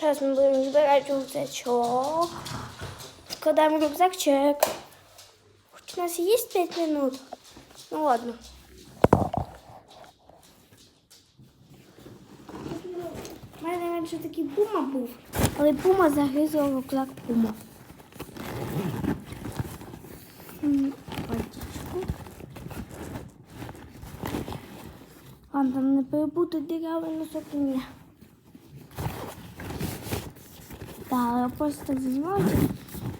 Зараз ми будемо збирати рюкзачок. Складаємо рюкзачок. Хоч у нас є 5 минут. Ну ладно. У мене раніше такий пума був, але пума загризла рюкзак пума. Ладно, там не перепутать дырявый носок у меня. Да, я просто так занимаюсь.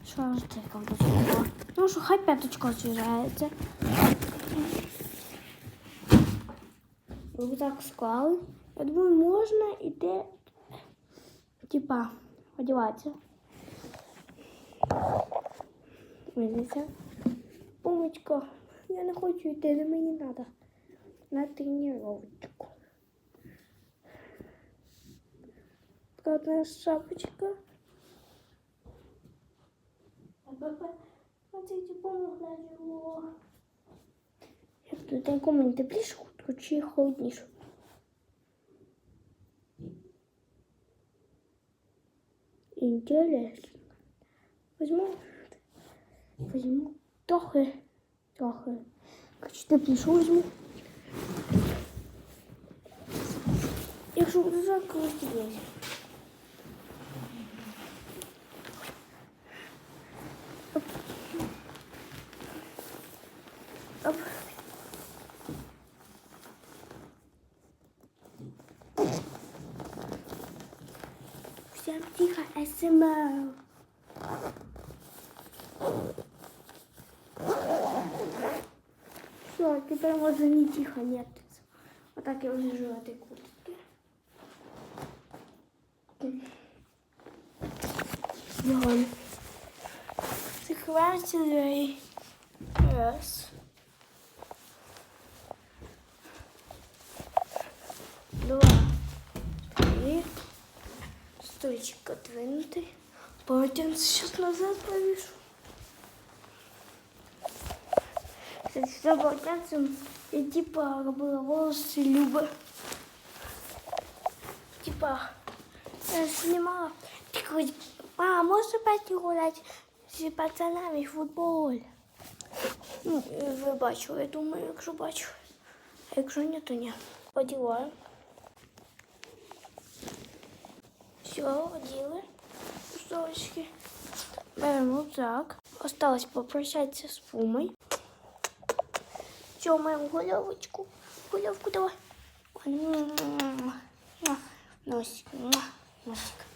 Що ж це колдочка? Ну що, хай п'яточка освіжається. Рюкзак склали. Я думаю, можна іти, типа, одягатися. Видите? Пумочка, я не хочу йти, але мені треба на тренировочку. Одна шапочка. Смотрите, помогла его. Я тут на кому теплішу хутку чи холоднішу? Интересно. Возьму, возьму трохи, трохи. Короче, теплішу возьму. Якщо буду жарко, Оп. Всем тихо, СМР. Все, теперь можно не тихо, нет. Вот так я живу в этой куртке. Вон. Закрывайте двери. Раз. Два. Стульчик отвинутый. Полотенце сейчас назад повешу. Кстати, с этим полотенцем я типа робила волосы Любы. Типа, я снимала. Ты говоришь, мама, можешь пойти гулять з пацанами в футбол? Ну, ви бачили, я думаю, якщо бачили. А якщо ні, то ні. Одіваю. Все, оділи. Столочки. Беремо рюкзак. Осталось попрощатися з Фумой. Все, маємо гулявочку. Гулявку давай. Носик, носик.